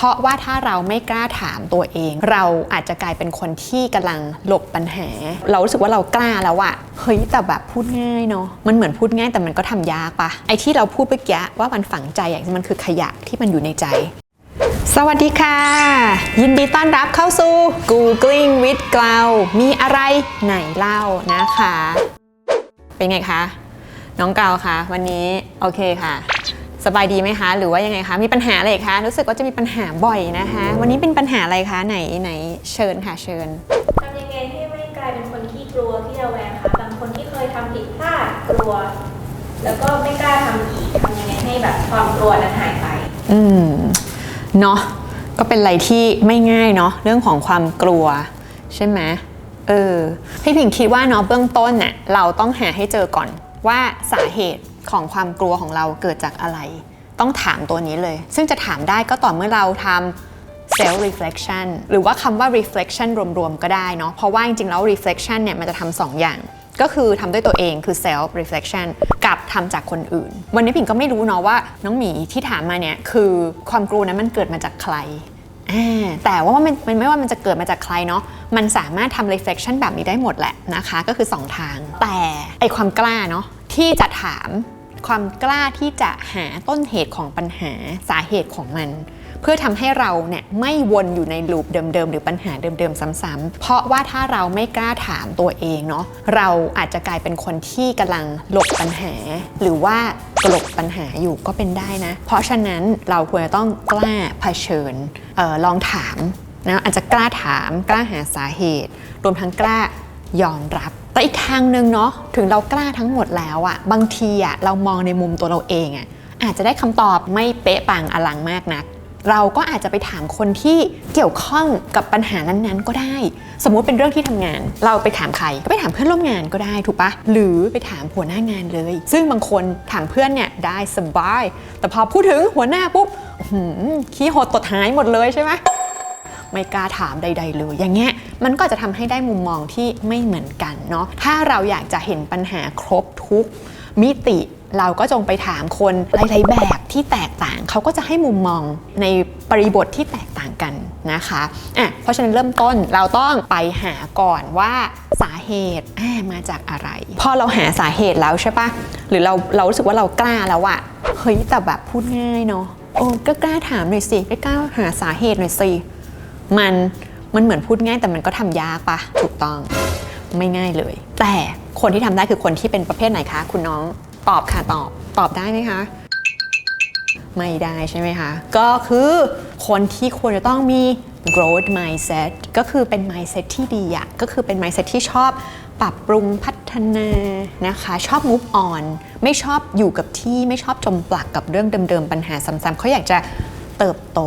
เพราะว่าถ้าเราไม่กล้าถามตัวเอง เราอาจจะกลายเป็นคนที่กำลังหลบปัญหา เรารู้สึกว่าเรากล้าแล้วอะเฮ้ยแต่แบบพูดง่ายเนาะมันเหมือนพูดง่ายแต่มันก็ทำยากปะไอ้ที่เราพูดเมื่อกี้ว่ามันฝังใจอย่างมันคือขยะที่มันอยู่ในใจสวัสดีค่ะ ยินดีต้อนรับเข้าสู่ Googling with Glau มีอะไรไหนเล่านะคะ เป็นไงคะ น้องเกลาคะวันนี้ โอเคค่ะ สบายดีไหมคะ หรือว่ายังไงคะ มีปัญหาอะไรคะ รู้สึกว่าจะมีปัญหาบ่อยนะคะ วันนี้เป็นปัญหาอะไรคะไหนไหนเชิญค่ะเชิญทำยังไงให้ไม่กลายเป็นคนที่กลัวที่ระแวงคะบางคนที่เคยทำผิดพลาดกลัว แล้วก็ไม่กล้าทำอีกทำยังไงให้แบบความกลัวนั้นหายไป อืมเนาะก็เป็นอะไรที่ไม่ง่ายเนาะเรื่องของความกลัวใช่ไหมเออพี่พิงคิดว่าเนาะเบื้องต้นเนี่ยเราต้องหาให้เจอก่อนว่าสาเหตุ ของความกลัวของเราเกิดจากอะไร ต้องถามตัวนี้เลย ซึ่งจะถามได้ก็ต่อเมื่อเราทำ self reflection หรือว่าคำว่า reflection รวมๆ ก็ได้เนาะเพราะว่าจริงๆ แล้ว reflection เนี่ยมันจะทำสองอย่างก็คือทำด้วยตัวเองคือ self reflection กับทำจากคนอื่น วันนี้ผิงก็ไม่รู้เนาะว่า น้องหมีที่ถามมาเนี่ยคือความกลัวนั้นมันเกิดมาจากใคร แต่ว่ามันมันไม่ว่ามันจะเกิดมาจากใครเนาะมันสามารถทำ reflection แบบนี้ได้หมดแหละนะคะ ก็คือ 2 ทาง แต่ไอความกล้าเนาะที่จะถาม ความกล้าที่จะหาต้นเหตุของปัญหาสาเหตุของมัน เพื่อทำให้เราเนี่ยไม่วนอยู่ในลูปเดิมๆ หรือปัญหาเดิมๆ ซ้ำๆเพราะว่าถ้าเราไม่กล้าถามตัวเองเนาะเราอาจจะกลายเป็นคนที่กำลังหลบปัญหา หรือว่ากลบปัญหาอยู่ก็เป็นได้นะ เพราะฉะนั้นเราควรจะต้องกล้าเผชิญออลองถามนะอาจจะกล้าถามกล้าหาสาเหตุ รวมทั้งกล้ายอมรับ แต่อีกทางหนึ่งเนาะถึงเรากล้าทั้งหมดแล้วอะบางทีอะเรามองในมุมตัวเราเองอะอาจจะได้คำตอบไม่เป๊ะปังอลังมากนัก เราก็อาจจะไปถามคนที่เกี่ยวข้องกับปัญหานั้นๆ ก็ได้ สมมุติเป็นเรื่องที่ทำงาน เราไปถามใครก็ไปถามเพื่อนร่วมงานก็ได้ถูกปะหรือไปถามหัวหน้างานเลย ซึ่งบางคนถามเพื่อนเนี่ยได้สบาย แต่พอพูดถึงหัวหน้าปุ๊บขี้หดตดหายหมดเลยใช่ไหม ไม่กล้าถามใด ๆ เลย อย่างเงี้ยมันก็จะทำให้ได้มุมมองที่ไม่เหมือนกันเนาะถ้าเราอยากจะเห็นปัญหาครบทุกมิติเราก็จงไปถามคนหลายๆแบบที่แตกต่าง เขาก็จะให้มุมมองในปริบทที่แตกต่างกันนะคะอะเพราะฉะนั้นเริ่มต้นเราต้องไปหาก่อนว่าสาเหตุมาจากอะไร พอเราหาสาเหตุแล้วใช่ปะหรือเราเรารู้สึกว่าเรากล้าแล้วอะเฮ้ยแต่แบบพูดง่ายเนาะโอ้ก็กล้าถามหน่อยสิก็กล้าหาสาเหตุหน่อยสิ มันมันเหมือนพูดง่ายแต่มันก็ทำยากปะถูกต้องไม่ง่ายเลย แต่คนที่ทำได้คือคนที่เป็นประเภทไหนคะ คุณน้องตอบค่ะตอบตอบได้ไหมคะ ไม่ได้ใช่ไหมคะ ก็คือคนที่ควรจะต้องมี growth mindset ก็คือเป็น mindset ที่ดีอะก็คือเป็น mindset ที่ชอบปรับปรุงพัฒนานะคะ ชอบ move on ไม่ชอบอยู่กับที่ไม่ชอบจมปลักกับเรื่องเดิมๆ ปัญหาซ้ำๆเขาอยากจะ เติบโต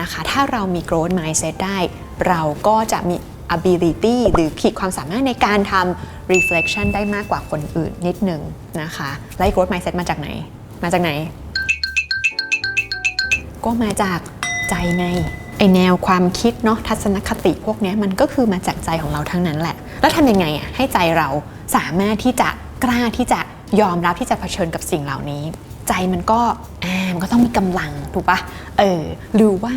นะคะ ถ้าเรามี growth mindset ได้ เราก็จะมี ability หรือขีดความสามารถในการทำ reflection ได้มากกว่าคนอื่นนิดนึงนะคะ และ growth mindset มาจากไหน มาจากไหน ก็มาจากใจไงไอแนวความคิดเนาะทัศนคติพวกนี้มันก็คือมาจากใจของเราทั้งนั้นแหละ แล้วทำยังไงอะให้ใจเราสามารถที่จะกล้าที่จะยอมรับที่จะเผชิญกับสิ่งเหล่านี้ ใจมันก็อ่ามันก็ต้องมีกำลังถูกปะเออหรือว่า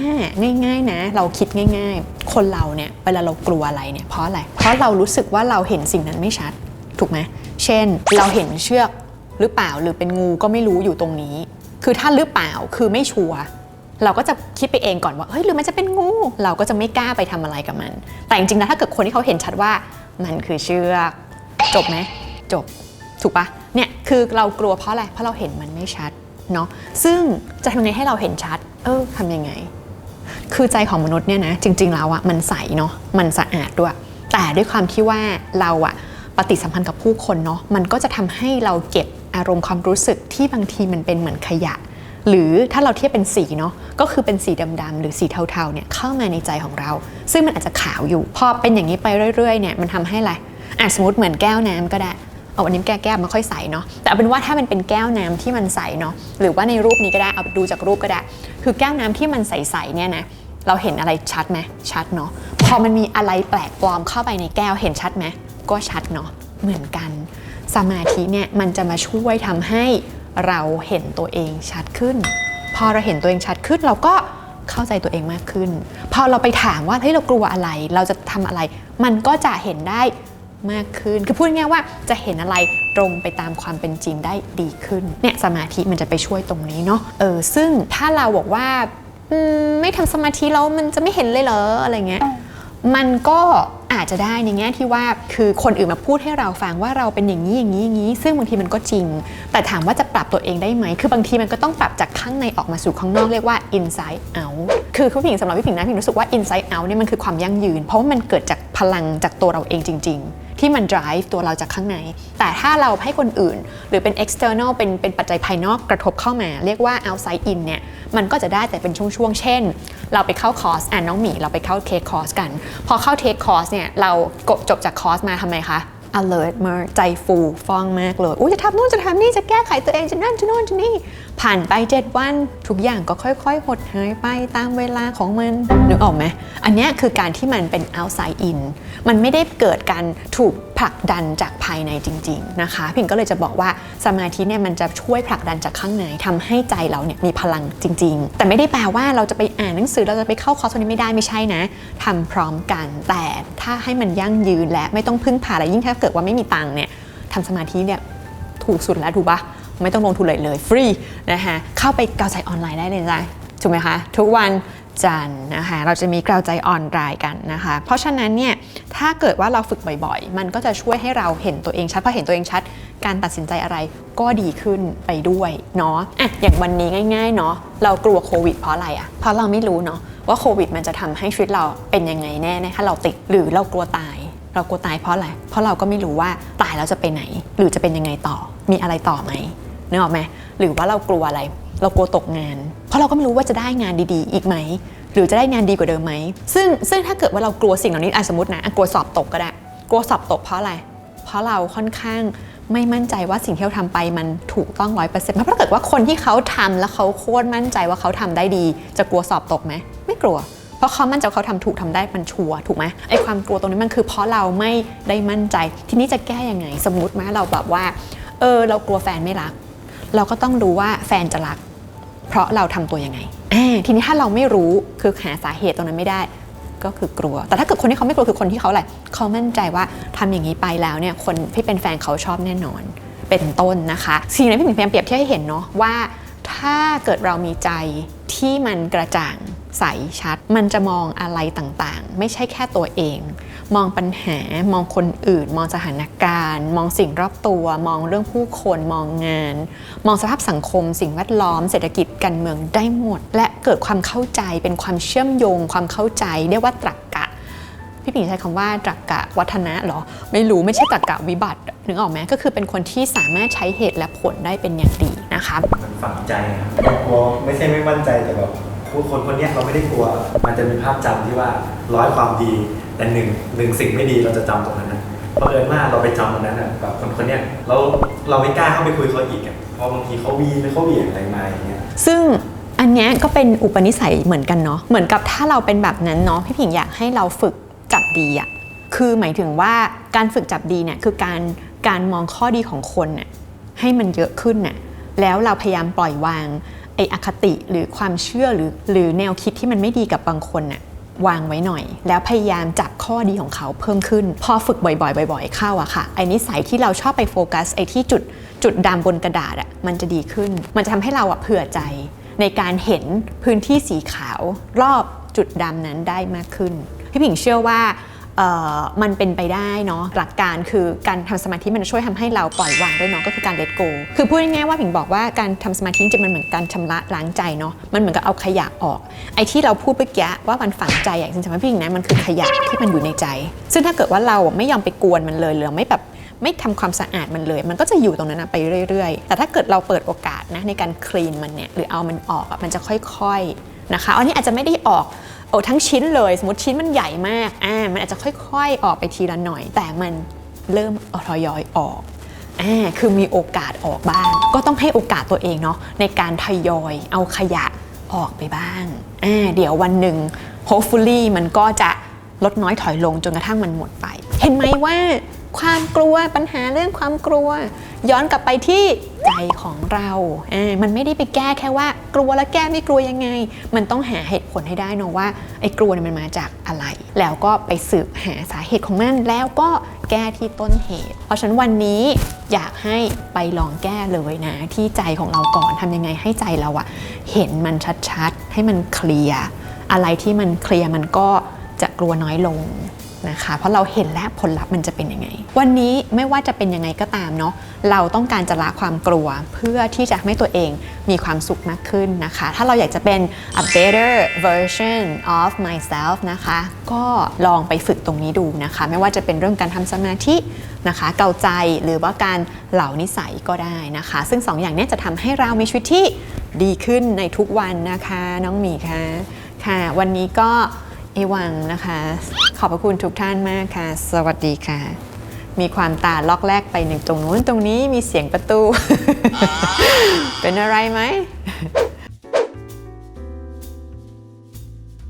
ง่าย ๆ นะ เราคิดง่าย ๆ คนเราเนี่ยเวลาเรากลัวอะไรเนี่ยเพราะอะไร เพราะเรารู้สึกว่าเราเห็นสิ่งนั้นไม่ชัด ถูกไหมเช่น เราเห็นเชือกหรือเปล่าหรือเป็นงูก็ไม่รู้อยู่ตรงนี้ คือถ้าหรือเปล่าคือไม่ชัวร์เราก็จะคิดไปเองก่อนว่าเฮ้ยหรือมันจะเป็นงู เราก็จะไม่กล้าไปทำอะไรกับมัน แต่จริงๆแล้วถ้าเกิดคนที่เขาเห็นชัดว่ามันคือเชือก จบไหมจบ ถูกปะเนี่ยคือเรากลัวเพราะอะไรเพราะเราเห็นมันไม่ชัดเนาะซึ่งจะทำยังไงให้เราเห็นชัด เออทำยังไง คือใจของมนุษย์เนี่ยนะจริงๆแล้วอะมันใสเนาะมันสะอาดด้วย แต่ด้วยความที่ว่าเราอะปฏิสัมพันธ์กับผู้คนเนาะมันก็จะทำให้เราเก็บอารมณ์ความรู้สึกที่บางทีมันเป็นเหมือนขยะ หรือถ้าเราเทียบเป็นสีเนาะก็คือเป็นสีดำๆหรือสีเทาๆเนี่ยเข้ามาในใจของเรา ซึ่งมันอาจจะขาวอยู่พอเป็นอย่างนี้ไปเรื่อยๆเนี่ยมันทำให้อะไรอะสมมติเหมือนแก้วน้ำก็ได้ เอาวันนี้แก้แก้วไม่ค่อยใสเนาะแต่เอาเป็นว่าถ้ามันเป็นแก้วน้ำที่มันใสเนาะหรือว่าในรูปนี้ก็ได้เอาดูจากรูปก็ได้ คือแก้วน้ำที่มันใสๆเนี่ยนะเราเห็นอะไรชัดไหมชัดเนาะพอมันมีอะไรแปลกปลอมเข้าไปในแก้วเห็นชัดไหมก็ชัดเนาะเหมือนกัน สมาธิเนี่ยมันจะมาช่วยทำให้เราเห็นตัวเองชัดขึ้น พอเราเห็นตัวเองชัดขึ้นเราก็เข้าใจตัวเองมากขึ้น พอเราไปถามว่าเฮ้ยเรากลัวอะไร เราจะทำอะไร มันก็จะเห็นได้ มากขึ้น คือพูดง่ายว่าจะเห็นอะไรตรงไปตามความเป็นจริงได้ดีขึ้นเนี่ยสมาธิมันจะไปช่วยตรงนี้เนาะเออซึ่งถ้าเราบอกว่าไม่ทำสมาธิแล้วมันจะไม่เห็นเลยเหรออะไรเงี้ยมันก็อาจจะได้ในแง่ที่ว่าคือคนอื่นมาพูดให้เราฟังว่าเราเป็นอย่างนี้อย่างนี้อย่างนี้ ซึ่งบางทีมันก็จริง แต่ถามว่าจะปรับตัวเองได้ไหม คือบางทีมันก็ต้องปรับจากข้างในออกมาสู่ข้างนอกเรียกว่า inside out คือผู้หญิงสำหรับพี่ผิงนะพี่ผิงรู้สึกว่า inside out เนี่ยมันคือความยั่งยืน เพราะว่ามันเกิดจากพลังจากตัวเราเองจริง ๆ ที่มัน drive ตัวเราจากข้างใน แต่ถ้าเราให้คนอื่น หรือเป็น external เป็นเป็นปัจจัยภายนอกกระทบเข้ามา เรียกว่า outside in เนี่ยมันก็จะได้แต่เป็นช่วงๆ เช่น เราไปเข้าคอร์สอ่านน้องหมีเราไปเข้าเทคคอร์สกัน พอเข้าเทคคอร์สเนี่ยเราจบจากคอร์สมาทำไมคะ alert มาใจฟู ฟ้องมากเลย อุ้ยจะทำนู่นจะทำนี่จะแก้ไขตัวเองจะนั่นจะโน่นจะนี่ผ่านไป 7 วัน ทุกอย่างก็ค่อยๆ หดหายไปตามเวลาของมันนึกออกไหมอันนี้คือการที่มันเป็น outside in มันไม่ได้เกิดการถูกผลักดันจากภายในจริง ๆ นะคะ พิงก็เลยจะบอกว่าสมาธิเนี่ยมันจะช่วยผลักดันจากข้างในทำให้ใจเราเนี่ยมีพลังจริง ๆ แต่ไม่ได้แปลว่าเราจะไปอ่านหนังสือเราจะไปเข้าคอร์สนี้ไม่ได้ไม่ใช่นะทำพร้อมกันแต่ถ้าให้มันยั่งยืนและไม่ต้องพึ่งพาอะไรยิ่งถ้าเกิดว่าไม่มีตังค์เนี่ยทำสมาธิเนี่ยถูกสุดแล้วถูกปะ ไม่ต้องลงทุนเลยเลยฟรีนะคะเข้าไปกาวใจออนไลน์ได้เลยจ้ะถูกไหมคะทุกวันจันนะคะเราจะมีกาวใจออนไลน์กันนะคะ เพราะฉะนั้นเนี่ยถ้าเกิดว่าเราฝึกบ่อยๆ มันก็จะช่วยให้เราเห็นตัวเองชัดพอเห็นตัวเองชัด การตัดสินใจอะไรก็ดีขึ้นไปด้วยเนาะอะอย่างวันนี้ง่ายๆเนาะเรากลัวโควิดเพราะอะไรอะเพราะเราไม่รู้เนาะว่าโควิดมันจะทำให้ชีวิตเราเป็นยังไงแน่ๆถ้าเราติดหรือเรากลัวตาย เรากลัวตายเพราะอะไรเพราะเราก็ไม่รู้ว่าตายแล้วจะไปไหน หรือจะเป็นยังไงต่อมีอะไรต่อไหม นึกออกไหมหรือว่าเรากลัวอะไร เรากลัวตกงาน เพราะเราก็ไม่รู้ว่าจะได้งานดีๆ อีกไหม หรือจะได้งานดีกว่าเดิมไหม ซึ่งซึ่งถ้าเกิดว่าเรากลัวสิ่งเหล่านี้อะสมมตินะกลัวสอบตกก็ได้ กลัวสอบตกเพราะอะไร เพราะเราค่อนข้างไม่มั่นใจว่าสิ่งที่เราทำไปมันถูกต้องร้อยเปอร์เซ็นต์เพราะถ้าเกิดว่าคนที่เขาทำแล้วเขาโคตรมั่นใจว่าเขาทำได้ดี จะกลัวสอบตกไหมไม่กลัว เพราะเขามั่นใจเขาทำถูกทำได้มันชัวร์ถูกไหมไอ้ความกลัวตรงนี้มันคือเพราะเราไม่ได้มั่นใจ ทีนี้จะแก้ยังไง สมมติไหมเราแบบว่าเออเรากลัวแฟนไม่รัก เราก็ต้องรู้ว่าแฟนจะรัก เพราะเราทำตัวยังไงอ่าทีนี้ถ้าเราไม่รู้คือหาสาเหตุตรงนั้นไม่ได้ ก็คือกลัว แต่ถ้าเกิดคนที่เขาไม่กลัวคือคนที่เขาอะไรเขามั่นใจว่าทำอย่างนี้ไปแล้วเนี่ยคนที่เป็นแฟนเขาชอบแน่นอน เป็นต้นนะคะสิ่งนี้พี่หมิงพยายามเปรียบเทียบให้เห็นเนาะว่าถ้าเกิดเรามีใจที่มันกระจ่างใสชัด มันจะมองอะไรต่างๆ ไม่ใช่แค่ตัวเอง มองปัญหามองคนอื่น มองสถานการณ์ มองสิ่งรอบตัว มองเรื่องผู้คนมองงาน มองสภาพสังคม สิ่งแวดล้อมเศรษฐกิจการเมืองได้หมด และเกิดความเข้าใจเป็นความเชื่อมโยง ความเข้าใจเรียกว่าตรรกกะพี่ปิ่นใช้คำว่าตรรกกะวัฒนะเหรอ ไม่รู้ไม่ใช่ตรรกกะวิบัตินึกออกไหมก็คือเป็นคนที่สามารถใช้เหตุและผลได้เป็นอย่างดีนะคะมันฝังใจครับกลัวไม่ใช่ไม่มั่นใจแต่แบบ ผู้คนคนเนี้ยเราไม่ได้กลัว มันจะมีภาพจำที่ว่าร้อยความดี แต่หนึ่งหนึ่งสิ่งไม่ดีเราจะจำตรงนั้นนะเพราะเอิญว่าเราไปจำตรงนั้นอะแบบคนคนเนี้ยเราเราไม่กล้าเข้าไปคุยเขาอีกอะเพราะบางทีเขาวีหรือเขาเหวี่ยงอะไรมาอย่างเงี้ยซึ่งอันเนี้ยก็เป็นอุปนิสัยเหมือนกันเนาะเหมือนกับถ้าเราเป็นแบบนั้นเนาะพี่ผิงอยากให้เราฝึกจับดีอะคือหมายถึงว่าการฝึกจับดีเนี่ยคือการการมองข้อดีของคนน่ะให้มันเยอะขึ้นน่ะแล้วเราพยายามปล่อยวาง ไออคติหรือความเชื่อหรือหรือแนวคิดที่มันไม่ดีกับบางคนน่ะวางไว้หน่อย แล้วพยายามจับข้อดีของเขาเพิ่มขึ้น พอฝึกบ่อยๆบ่อยๆเข้าอะค่ะไอ้นิสัยที่เราชอบไปโฟกัสไอ้ที่จุดจุดดำบนกระดาษอะมันจะดีขึ้น มันจะทำให้เราอะเผื่อใจ ในการเห็นพื้นที่สีขาว รอบจุดดำนั้นได้มากขึ้นพี่ผิงเชื่อว่า มันเป็นไปได้เนาะหลักการคือการทำสมาธิมันช่วยทำให้เราปล่อยวางด้วยเนาะก็คือการ let go คือพูดง่ายๆว่าผิงบอกว่าการทำสมาธิจริงมันเหมือนการชำระล้างใจเนาะมันเหมือนกับเอาขยะออก ไอ้ที่เราพูดเมื่อกี้ว่ามันฝังใจอย่างจริงๆพี่ผิงนะมันคือขยะที่มันอยู่ในใจ ซึ่งถ้าเกิดว่าเราไม่ยอมไปกวนมันเลยหรือไม่แบบไม่ทำความสะอาดมันเลย มันก็จะอยู่ตรงนั้นไปเรื่อยๆ แต่ถ้าเกิดเราเปิดโอกาสนะในการคลีนมันเนี่ยหรือเอามันออกมันจะค่อยๆนะคะอันนี้อาจจะไม่ได้ออก โอ้ทั้งชิ้นเลย สมมติชิ้นมันใหญ่มากอ่ามันอาจจะค่อยๆ ออกไปทีละหน่อย แต่มันเริ่มทยอยออกอ่าคือมีโอกาสออกบ้าง ก็ต้องให้โอกาสตัวเองเนาะในการทยอยเอาขยะออกไปบ้างอ่าเดี๋ยววันหนึ่ง hopefully มันก็จะลดน้อยถอยลงจนกระทั่งมันหมดไป เห็นไหมว่าความกลัวปัญหาเรื่องความกลัว ย้อนกลับไปที่ใจของเราอ่ามันไม่ได้ไปแก้แค่ว่ากลัวแล้วแก้ไม่กลัวยังไง มันต้องหาเหตุผลให้ได้เนะว่าไอ้กลัวเนี่ยมันมาจากอะไร แล้วก็ไปสืบหาสาเหตุของมันแล้วก็แก้ที่ต้นเหตุ เพราะฉะนั้นวันนี้อยากให้ไปลองแก้เลยนะ ที่ใจของเราก่อนทำยังไงให้ใจเราอะเห็นมันชัดๆ ให้มันเคลียร์อะไรที่มันเคลียร์มันก็จะกลัวน้อยลง นะคะ เพราะเราเห็นแล้วผลลัพธ์มันจะเป็นยังไง วันนี้ไม่ว่าจะเป็นยังไงก็ตามเนาะเราต้องการจะละความกลัวเพื่อที่จะให้ตัวเองมีความสุขมากขึ้นนะคะ ถ้าเราอยากจะเป็น a better version of myself นะคะ ก็ลองไปฝึกตรงนี้ดูนะคะ ไม่ว่าจะเป็นเรื่องการทำสมาธินะคะเกาใจหรือว่าการเหล่านิสัยก็ได้นะคะ ซึ่งสองอย่างนี้จะทำให้เรามีชีวิตที่ดีขึ้นในทุกวันนะคะ น้องหมีคะค่ะ วันนี้ก็ เอวังนะคะ ขอบพระคุณทุกท่านมากค่ะ สวัสดีค่ะ มีความตาล็อกแรกไปหนึ่งตรงนู้นตรงนี้มีเสียงประตู เป็นอะไรไหม